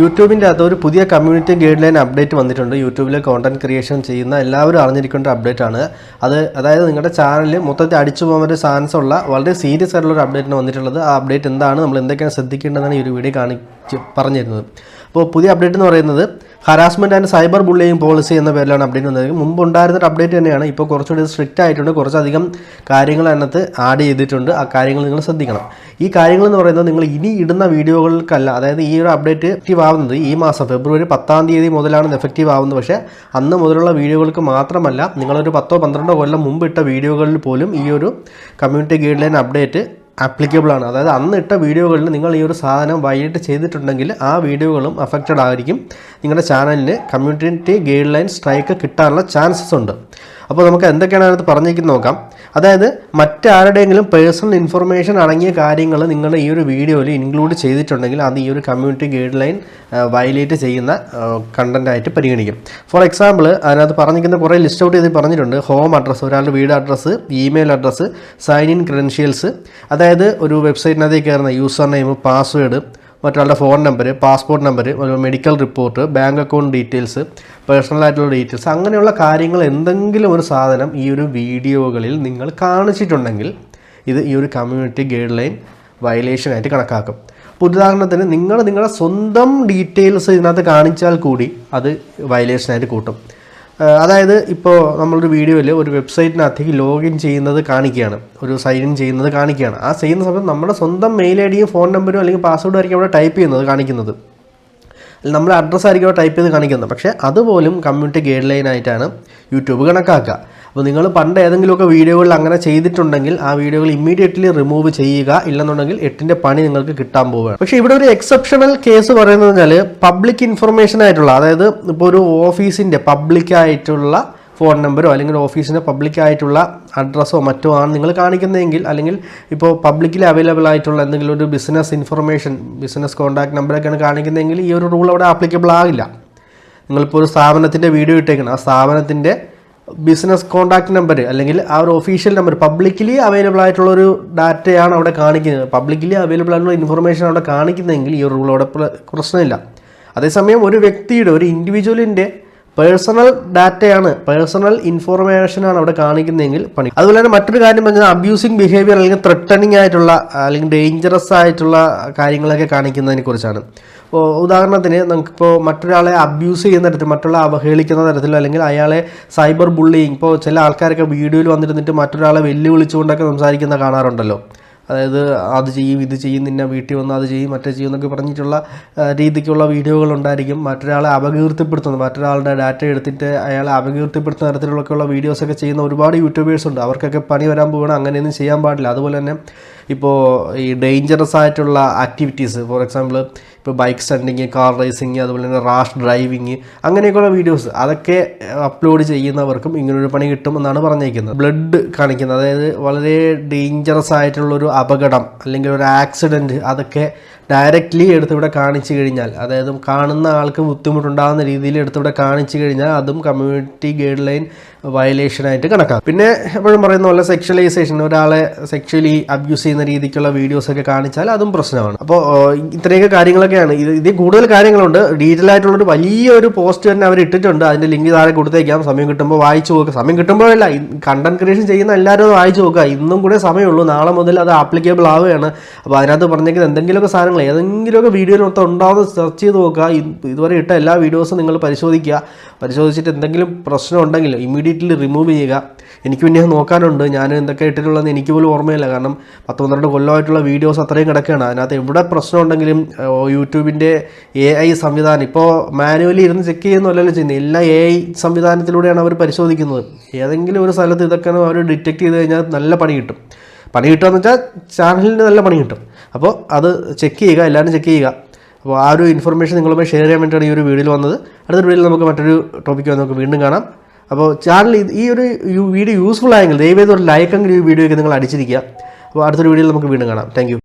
യൂട്യൂബിന്റെ അകത്ത് ഒരു പുതിയ കമ്മ്യൂണിറ്റി ഗൈഡ് ലൈൻ അപ്ഡേറ്റ് വന്നിട്ടുണ്ട്. യൂട്യൂബിൽ കോണ്ടന്റ് ക്രിയേഷൻ ചെയ്യുന്ന എല്ലാവരും അറിഞ്ഞിരിക്കേണ്ട അപ്ഡേറ്റ് ആണ്. അത് അതായത് നിങ്ങളുടെ ചാനലിൽ മൊത്തത്തിൽ അടിച്ചു പോകാൻ ഒരു ചാൻസ് ഉള്ള വളരെ സീരിയസ് ആയിട്ടുള്ള ഒരു അപ്ഡേറ്റിന് വന്നിട്ടുള്ളത്. ആ അപ്ഡേറ്റ് എന്താണ്? നമ്മൾ എന്തൊക്കെയാണ് ശ്രദ്ധിക്കേണ്ടതെന്നാണ് ഈ ഒരു വീഡിയോ കാണിച്ച് പറഞ്ഞു തരുന്നത് അപ്പോൾ പുതിയ അപ്ഡേറ്റ് എന്ന് പറയുന്നത് ഹരാസ്മെന്റ് ആൻഡ് സൈബർ ബുള്ളിയും പോളിസി എന്ന പേരിലാണ് അപ്ഡേറ്റ് വന്നത്. മുമ്പ് ഉണ്ടായിരുന്ന അപ്ഡേറ്റ് തന്നെയാണ്. ഇപ്പോൾ കുറച്ചുകൂടി സ്ട്രിക്റ്റ് ആയിട്ടുണ്ട്. കുറച്ചധികം കാര്യങ്ങൾ അതിനകത്ത് ആഡ് ചെയ്തിട്ടുണ്ട്. ആ കാര്യങ്ങൾ നിങ്ങൾ ശ്രദ്ധിക്കണം. ഈ കാര്യങ്ങൾ എന്ന് പറയുന്നത് നിങ്ങൾ ഇനി ഇടുന്ന വീഡിയോകൾക്കല്ല അതായത് ഈ ഒരു അപ്ഡേറ്റ് എഫക്റ്റീവ് ആവുന്നത് ഈ മാസം ഫെബ്രുവരി പത്താം തീയതി മുതലാണ് എഫക്റ്റീവ് ആവുന്നത്. പക്ഷേ അന്ന് മുതലുള്ള വീഡിയോകൾക്ക് മാത്രമല്ല നിങ്ങളൊരു പത്തോ പന്ത്രണ്ടോ കൊല്ലം മുമ്പ് ഇട്ട വീഡിയോകളിൽ പോലും ഈ ഒരു community guideline update applicable ആണ്. അതായത് അന്ന് ഇട്ട വീഡിയോകളിൽ നിങ്ങൾ ഈ ഒരു സാധനം വൈകിട്ട് ചെയ്തിട്ടുണ്ടെങ്കിൽ ആ വീഡിയോകളും അഫക്റ്റഡ് ആയിരിക്കും. നിങ്ങളുടെ ചാനലിന് കമ്മ്യൂണിറ്റി ഗൈഡ് ലൈൻ സ്ട്രൈക്ക് കിട്ടാനുള്ള ചാൻസസ് ഉണ്ട്. അപ്പോൾ നമുക്ക് എന്തൊക്കെയാണ് അതിനകത്ത് പറഞ്ഞിരിക്കുന്നത് നോക്കാം. അതായത് മറ്റാരുടെയെങ്കിലും പേഴ്സണൽ ഇൻഫർമേഷൻ അടങ്ങിയ കാര്യങ്ങൾ നിങ്ങളുടെ ഈ ഒരു വീഡിയോയിൽ ഇൻക്ലൂഡ് ചെയ്തിട്ടുണ്ടെങ്കിൽ അത് ഈ ഒരു കമ്മ്യൂണിറ്റി ഗൈഡ് ലൈൻ വയലേറ്റ് ചെയ്യുന്ന കണ്ടന്റായിട്ട് പരിഗണിക്കും. ഫോർ എക്സാമ്പിൾ അതിനകത്ത് പറഞ്ഞിരിക്കുന്ന കുറേ ലിസ്റ്റ് ഔട്ട് ചെയ്ത് പറഞ്ഞിട്ടുണ്ട്. ഹോം അഡ്രസ്സ് ഒരാളുടെ വീട് address email address sign in credentials അതായത് ഒരു വെബ്സൈറ്റിനകത്തേക്ക് കയറുന്ന യൂസർ നെയിം പാസ്വേഡ് മറ്റൊരാളുടെ phone number passport number medical report bank account details personal ആയിട്ടുള്ള ഡീറ്റെയിൽസ് അങ്ങനെയുള്ള കാര്യങ്ങൾ എന്തെങ്കിലും ഒരു സാധനം ഈ ഒരു വീഡിയോകളിൽ നിങ്ങൾ കാണിച്ചിട്ടുണ്ടെങ്കിൽ ഇത് ഈ ഒരു കമ്മ്യൂണിറ്റി ഗൈഡ് ലൈൻ വയലേഷൻ ആയിട്ട് കണക്കാക്കും. അപ്പോൾ ഉദാഹരണത്തിന് നിങ്ങൾ നിങ്ങളുടെ സ്വന്തം ഡീറ്റെയിൽസ് ഇതിനകത്ത് കാണിച്ചാൽ കൂടി അത് വയലേഷനായിട്ട് കൂട്ടും. അതായത് ഇപ്പോൾ നമ്മളൊരു വീഡിയോയിൽ ഒരു വെബ്സൈറ്റിനകത്തേക്ക് ലോഗിൻ ചെയ്യുന്നത് കാണിക്കുകയാണ്. ഒരു സൈൻ ഇൻ ചെയ്യുന്നത് കാണിക്കുകയാണ്. ആ ചെയ്യുന്ന സമയത്ത് നമ്മുടെ സ്വന്തം മെയിൽ ഐ ഡിയും ഫോൺ നമ്പറും അല്ലെങ്കിൽ പാസ്വേഡും ആയിരിക്കും അവിടെ ടൈപ്പ് ചെയ്യുന്നത് കാണിക്കുന്നത്. നമ്മുടെ അഡ്രസ്സ് ആയിരിക്കും അവിടെ ടൈപ്പ് ചെയ്ത് കാണിക്കുന്നത്. പക്ഷേ അതുപോലും കമ്മ്യൂണിറ്റി ഗൈഡ് ലൈൻ ആയിട്ടാണ് യൂട്യൂബ് കണക്കാക്കുക. അപ്പോൾ നിങ്ങൾ പണ്ട് ഏതെങ്കിലുമൊക്കെ വീഡിയോകളിൽ അങ്ങനെ ചെയ്തിട്ടുണ്ടെങ്കിൽ ആ വീഡിയോകൾ ഇമ്മീഡിയറ്റ്ലി റിമൂവ് ചെയ്യുക. ഇല്ലെന്നുണ്ടെങ്കിൽ എട്ടിന്റെ പണി നിങ്ങൾക്ക് കിട്ടാൻ പോവുകയാണ്. പക്ഷേ ഇവിടെ ഒരു എക്സെപ്ഷണൽ കേസ് പറയുന്നത് വെച്ചാൽ പബ്ലിക് ഇൻഫർമേഷൻ ആയിട്ടുള്ള അതായത് ഇപ്പോൾ ഒരു ഓഫീസിന്റെ പബ്ലിക്കായിട്ടുള്ള ഫോൺ നമ്പറോ അല്ലെങ്കിൽ ഓഫീസിന്റെ പബ്ലിക്കായിട്ടുള്ള അഡ്രസ്സോ മറ്റോ ആണ് നിങ്ങൾ കാണിക്കുന്നതെങ്കിൽ അല്ലെങ്കിൽ ഇപ്പോൾ പബ്ലിക്കിൽ അവൈലബിൾ ആയിട്ടുള്ള എന്തെങ്കിലും ഒരു ബിസിനസ് ഇൻഫർമേഷൻ ബിസിനസ് കോൺടാക്ട് നമ്പറൊക്കെയാണ് കാണിക്കുന്നതെങ്കിൽ ഈ ഒരു റൂൾ അവിടെ ആപ്ലിക്കബിൾ ആകില്ല. നിങ്ങളിപ്പോൾ ഒരു സ്ഥാപനത്തിന്റെ വീഡിയോ ഇട്ടേക്കണം. ആ സ്ഥാപനത്തിന്റെ ബിസിനസ് കോൺടാക്ട് നമ്പർ അല്ലെങ്കിൽ ആ ഒരു ഒഫീഷ്യൽ നമ്പർ പബ്ലിക്കലി അവൈലബിൾ ആയിട്ടുള്ള ഒരു ഡാറ്റയാണ് അവിടെ കാണിക്കുന്നത്. പബ്ലിക്കലി അവൈലബിൾ ആയിട്ടുള്ള ഇൻഫർമേഷൻ അവിടെ കാണിക്കുന്നതെങ്കിൽ ഈ റൂൾ അവിടെ പ്രശ്നമില്ല. അതേസമയം ഒരു വ്യക്തിയുടെ ഒരു ഇൻഡിവിജ്വലിന്റെ പേഴ്സണൽ ഡാറ്റയാണ് പേഴ്സണൽ ഇൻഫോർമേഷനാണ് അവിടെ കാണിക്കുന്നതെങ്കിൽ പണി. അതുപോലെ തന്നെ മറ്റൊരു കാര്യം പറഞ്ഞാൽ അബ്യൂസിങ് ബിഹേവിയർ അല്ലെങ്കിൽ ത്രട്ടണിങ് ആയിട്ടുള്ള അല്ലെങ്കിൽ ഡേഞ്ചറസ് ആയിട്ടുള്ള കാര്യങ്ങളൊക്കെ കാണിക്കുന്നതിനെ കുറിച്ചാണ്. ഉദാഹരണത്തിന് നമുക്കിപ്പോൾ മറ്റൊരാളെ അബ്യൂസ് ചെയ്യുന്ന തരത്തിൽ മറ്റുള്ള അവഹേളിക്കുന്ന തരത്തിലോ അല്ലെങ്കിൽ അയാളെ സൈബർ ബുള്ളിങ് ഇപ്പോൾ ചില ആൾക്കാരൊക്കെ വീഡിയോയിൽ വന്നിരുന്നിട്ട് മറ്റൊരാളെ വെല്ലുവിളിച്ചുകൊണ്ടൊക്കെ സംസാരിക്കുന്ന കാണാറുണ്ടല്ലോ. അതായത് അത് ചെയ്യും ഇത് ചെയ്യും നിന്നെ വീട്ടിൽ വന്ന് അത് ചെയ്യും മറ്റേ ചെയ്യും എന്നൊക്കെ പറഞ്ഞിട്ടുള്ള രീതിക്കുള്ള വീഡിയോകൾ ഉണ്ടായിരിക്കും. മറ്റൊരാളെ അപകീർത്തിപ്പെടുത്തുന്നത് മറ്റൊരാളുടെ ഡാറ്റ എടുത്തിട്ട് അയാളെ അപകീർത്തിപ്പെടുത്തുന്ന തരത്തിലുള്ളൊക്കെയുള്ള വീഡിയോസൊക്കെ ചെയ്യുന്ന ഒരുപാട് യൂട്യൂബേഴ്സ് ഉണ്ട്. അവർക്കൊക്കെ പണി വരാൻ പോകണം അങ്ങനെയൊന്നും ചെയ്യാൻ പാടില്ല. അതുപോലെ തന്നെ ഇപ്പോൾ ഈ ഡേഞ്ചറസ് ആയിട്ടുള്ള ആക്ടിവിറ്റീസ് ഫോർ എക്സാമ്പിൾ ഇപ്പോൾ ബൈക്ക് സ്റ്റണ്ടിങ് കാർ റേസിങ് അതുപോലെ തന്നെ റാഷ് ഡ്രൈവിങ് അങ്ങനെയൊക്കെയുള്ള വീഡിയോസ് അതൊക്കെ അപ്ലോഡ് ചെയ്യുന്നവർക്കും ഇങ്ങനൊരു പണി കിട്ടുമെന്നാണ് പറഞ്ഞേക്കുന്നത് ബ്ലഡ് കാണിക്കുന്നത്. അതായത് വളരെ ഡേഞ്ചറസ് ആയിട്ടുള്ളൊരു അപകടം അല്ലെങ്കിൽ ഒരു ആക്സിഡന്റ് അതൊക്കെ ഡയറക്റ്റ്ലി എടുത്തിവിടെ കാണിച്ചു കഴിഞ്ഞാൽ അതായത് കാണുന്ന ആൾക്ക് ബുദ്ധിമുട്ടുണ്ടാകുന്ന രീതിയിൽ എടുത്തിവിടെ കാണിച്ചു കഴിഞ്ഞാൽ അതും കമ്മ്യൂണിറ്റി ഗൈഡ് ലൈൻ വയലേഷനായിട്ട് കണക്കാക്കും. പിന്നെ എപ്പോഴും പറയുന്ന പോലെ സെക്ഷലൈസേഷൻ ഒരാളെ സെക്ഷലി അബ്യൂസ് ചെയ്യുന്ന രീതിക്കുള്ള വീഡിയോസ് ഒക്കെ കാണിച്ചാൽ അതും പ്രശ്നമാണ്. അപ്പോൾ ഇത്രയൊക്കെ കാര്യങ്ങളൊക്കെയാണ്. ഇത് കൂടുതൽ കാര്യങ്ങളുണ്ട്. ഡീറ്റെയിൽ ആയിട്ടുള്ളൊരു വലിയൊരു പോസ്റ്റ് തന്നെ അവർ ഇട്ടിട്ടുണ്ട്. അതിന്റെ ലിങ്ക് താഴെ കൊടുത്തേക്കാം. സമയം കിട്ടുമ്പോൾ വായിച്ചു നോക്കുക സമയം കിട്ടുമ്പോഴല്ല കണ്ടന്റ് ക്രിയേഷൻ ചെയ്യുന്ന എല്ലാവരും വായിച്ചു നോക്കുക. ഇന്നും കൂടെ സമയമുള്ളൂ. നാളെ മുതൽ അത് ആപ്ലിക്കബിൾ ആവുകയാണ്. അപ്പോൾ അതിനകത്ത് പറഞ്ഞേക്കുന്നത് എന്തെങ്കിലുമൊക്കെ സാധനങ്ങൾ ഏതെങ്കിലുമൊക്കെ വീഡിയോയിൽ മൊത്തം ഉണ്ടാവുന്ന സെർച്ച് ചെയ്ത് നോക്കുക. ഇതുവരെ ഇട്ട എല്ലാ വീഡിയോസും നിങ്ങൾ പരിശോധിക്കുക. പരിശോധിച്ചിട്ട് എന്തെങ്കിലും പ്രശ്നം ഉണ്ടെങ്കിൽ ഇമ്മീഡിയറ്റ്ലി റിമൂവ് ചെയ്യുക. എനിക്ക് പിന്നെ നോക്കാനുണ്ട്. ഞാൻ എന്തൊക്കെ ഇട്ടിട്ടുള്ളതെന്ന് എനിക്ക് പോലും ഓർമ്മയില്ല. കാരണം പത്ത് പന്ത്രണ്ട് കൊല്ലമായിട്ടുള്ള വീഡിയോസ് അത്രയും കിടക്കുകയാണ്. അതിനകത്ത് എവിടെ പ്രശ്നം ഉണ്ടെങ്കിലും യൂട്യൂബിന്റെ എ ഐ സംവിധാനം ഇപ്പോൾ മാനുവലി ഇരുന്ന് ചെക്ക് ചെയ്യുന്നതല്ലല്ലോ ചെയ്യുന്നത്. എല്ലാ എ ഐ സംവിധാനത്തിലൂടെയാണ് അവർ പരിശോധിക്കുന്നത്. ഏതെങ്കിലും ഒരു സ്ഥലത്ത് ഇതൊക്കെ അവർ ഡിറ്റക്ട് ചെയ്ത് കഴിഞ്ഞാൽ നല്ല പണി കിട്ടും. പണി കിട്ടുകയെന്ന് വെച്ചാൽ ചാനലിന് നല്ല പണി കിട്ടും. അപ്പോൾ അത് ചെക്ക് ചെയ്യുക എല്ലാവരും ചെക്ക് ചെയ്യുക. അപ്പോൾ ആ ഒരു ഇൻഫർമേഷൻ നിങ്ങളുമായി ഷെയർ ചെയ്യാൻ വേണ്ടിയിട്ടാണ് ഈ ഒരു വീഡിയോയിൽ വന്നത്. അടുത്തൊരു വീഡിയോയിൽ നമുക്ക് മറ്റൊരു ടോപ്പിക്ക് നമുക്ക് വീണ്ടും കാണാം. അപ്പോൾ ചാനൽ ഈ ഒരു വീഡിയോ യൂസ്ഫുൾ ആയെങ്കിൽ ദയവേത് ഒരു ലൈക്ക് അങ്ങനെ ഈ വീഡിയോയ്ക്ക് നിങ്ങൾ അടിച്ചിരിക്കുക. അപ്പോൾ അടുത്തൊരു വീഡിയോയിൽ നമുക്ക് വീണ്ടും കാണാം. താങ്ക്